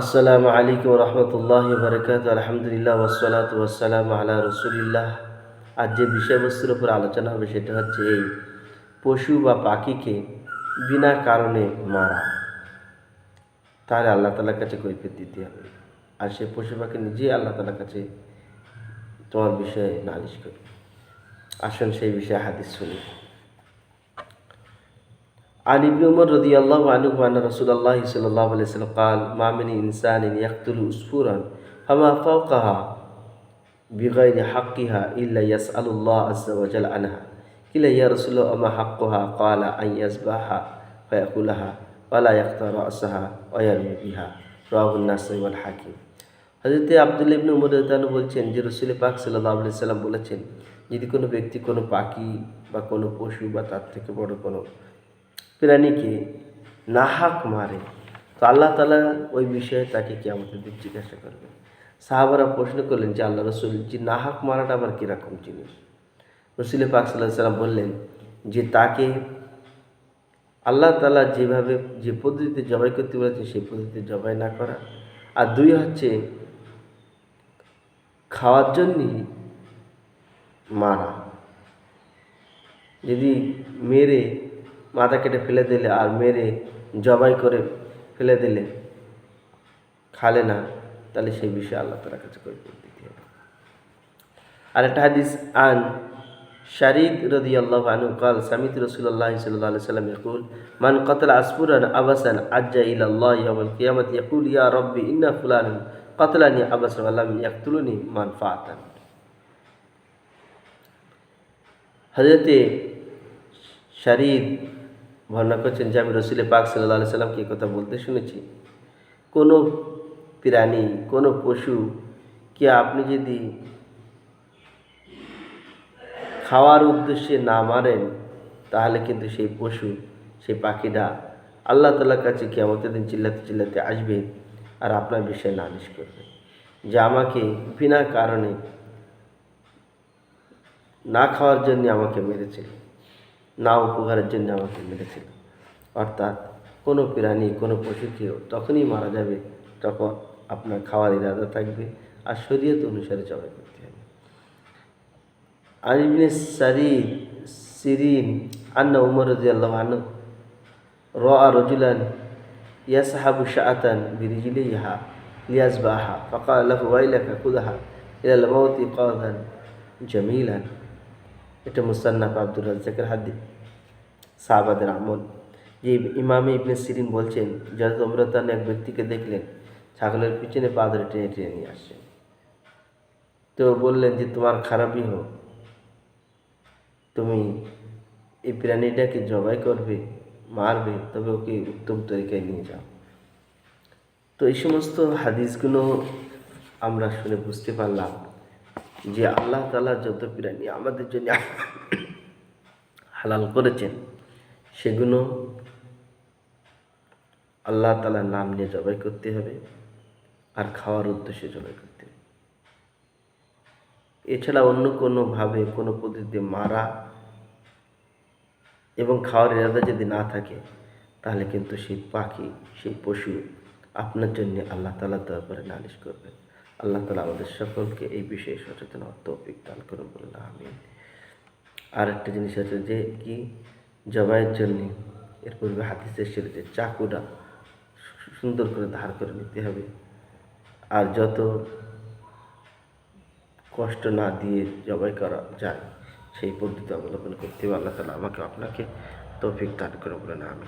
আসসালামু আলাইকুম রহমতুল্লাহ বরকাত আলহামদুলিল্লাহ ওসলাত ওসালাম আলা রসুলিল্লাহ আজ যে বিষয়বস্তুর উপর আলোচনা হবে, সেটা হচ্ছে এই পশু বা পাখিকে বিনা কারণে মারা। তাহলে আল্লাহ তালার কাছে কৈফিয়ত দিতে হবে। আর সে পশু পাখি নিজেই আল্লাহ তালার কাছে তোমার বিষয়ে নালিশ করবে। আসুন সেই বিষয়ে হাদিস শুনি। عن ابن عمر رضي الله عنهما أن رسول الله صلى الله عليه وسلم قال ما من إنسان يقتل عصفورا فما فوقها بغير حقها إلا يسأل الله عز وجل عنها قيل يا رسول الله وما حقها قال أن يذبحها فيأكلها ولا يقطع رأسها ويرمي بها رواه النسائي والحاكم হজরতে আবদুল্লা ইবনে উমর রাদিয়াল্লাহু বলছেন যে রসুল পাক সাল্লাল্লাহু আলাইহি সাল্লাম বলেছেন যদি কোনো ব্যক্তি কোনো পাখি বা কোনো পশু বা তার থেকে বড় কোনো প্রাণীকে নাহাক মারে। তো আল্লাহ তালা ওই বিষয়ে তাকে কি আমাদের দিক জিজ্ঞাসা করবে। সাহাবারা প্রশ্ন করলেন যে আল্লাহ রসুল, যে নাহাক মারাটা আবার কীরকম জিনিস? রসুল পাক সাল্লাহ সাল্লাম বললেন যে তাকে আল্লাহ তালা যেভাবে, যে পদ্ধতিতে জবাই করতে বলেছে সেই পদ্ধতিতে জবাই না করা। আর দুই হচ্ছে খাওয়ার জন্যই মারা। যদি মেরে মাথা কেটে ফেলে দিলে আর মেরে জবাই করে ফেলে দিলে খালে না, তাহলে সেই বিষয়ে আল্লাহ তালার কাছে কৈফিয়ত দিতে হবে। আর একটা হাদিস, আন শারিদ রদি আল্লাহ আনু কাল, সামিত রসুল্লাহ সাল্লাহ সাল্লাম ইয়াকুল, মান কতল আসফুরান আবাসান আজ্জা ইল্লাহ ইয়ামুল কিয়ামত ইয়াকুল, ইয়া রব্বি, ইন্না ফুলান কতলানি আবাস আল্লাহ ইয়াকতুলুনি মান ফাতান হজরতে শারিদ বর্ণনা করছেন যে আমি রসুলের পাক সাল্লাহ আলি সাল্লামকে কথা বলতে শুনেছি। কোনো প্রাণী, কোনো পশু কি আপনি যদি খাওয়ার উদ্দেশ্যে না মারেন, তাহলে কিন্তু সেই পশু, সেই পাখিটা আল্লাহ তালার কাছে কি আমাদের দিন চিল্লাতে চিল্লাতে আসবে আর আপনার বিষয়ে নালিশ করবে। যে আমাকে বিনা কারণে না খাওয়ার জন্য আমাকে মেরেছে। না উপকারের জন্য আমাকে মেরেছিল অর্থাৎ কোনো প্রাণী কোনো পশুকেও তখনই মারা যাবে তখন আপনার খাওয়ার ইরাদা থাকবে আর শরীয়ত অনুসারে জবাই করতে হবে আলিবিনে সারিদ সিরিন আন্না উমর রাজি আল্লাহ আনু র রজুলান ইয়াসাহাবু শাআতান বিরিজিলে ইহা লিয়াজ বাহা ফকা আল্লাহ ওয়াইলাকা কুদাহা ইলাল মাউতি কাদান জামিলান এটা মুসান্নাফ আব্দুল রাজ্জাকের হাদি সাহাবাদের আমল। যে ইমামে ইবনে সিরিন বলছেন, যারা অমরতান এক ব্যক্তিকে দেখলেন ছাগলের পিছনে পা ধরে টেনে টেনে নিয়ে আসছেন তো বললেন যে, তোমার খারাপই হোক। তুমি এই প্রাণীটাকে জবাই করবে, মারবে, তবে ওকে উত্তম তরিকায় নিয়ে যাও। তো এই সমস্ত হাদিসগুলো আমরা শুনে বুঝতে পারলাম। যে আল্লাহ তালা যত প্রাণী আমাদের জন্য হালাল করেছেন, সেগুলো আল্লাহ তালার নাম নিয়ে জবাই করতে হবে আর খাওয়ার উদ্দেশ্যে জবাই করতে হবে। এছাড়া অন্য কোনোভাবে কোনো পদ্ধতিতে মারা এবং খাওয়ার ইরাদা যদি না থাকে, তাহলে কিন্তু সেই পাখি, সেই পশু আপনার জন্য আল্লাহ তালার দরবারে নালিশ করবেন। আল্লাহ তালা আমাদের সকলকে এই বিষয়ে সচেতন হওয়ার তৌফিক দান করুন বলুন আমি আর একটা জিনিস আছে যে কি? জবাইয়ের জন্যে এর পূর্বে হাতিসের ছিল যে চাকুটা সুন্দর করে ধার করে নিতে হবে। আর যত কষ্ট না দিয়ে জবাই করা যায়, সেই পদ্ধতি অবলম্বন করতে হবে। আল্লাহ তালা আমাকে আপনাকে তৌফিক দান করে বলেন আমি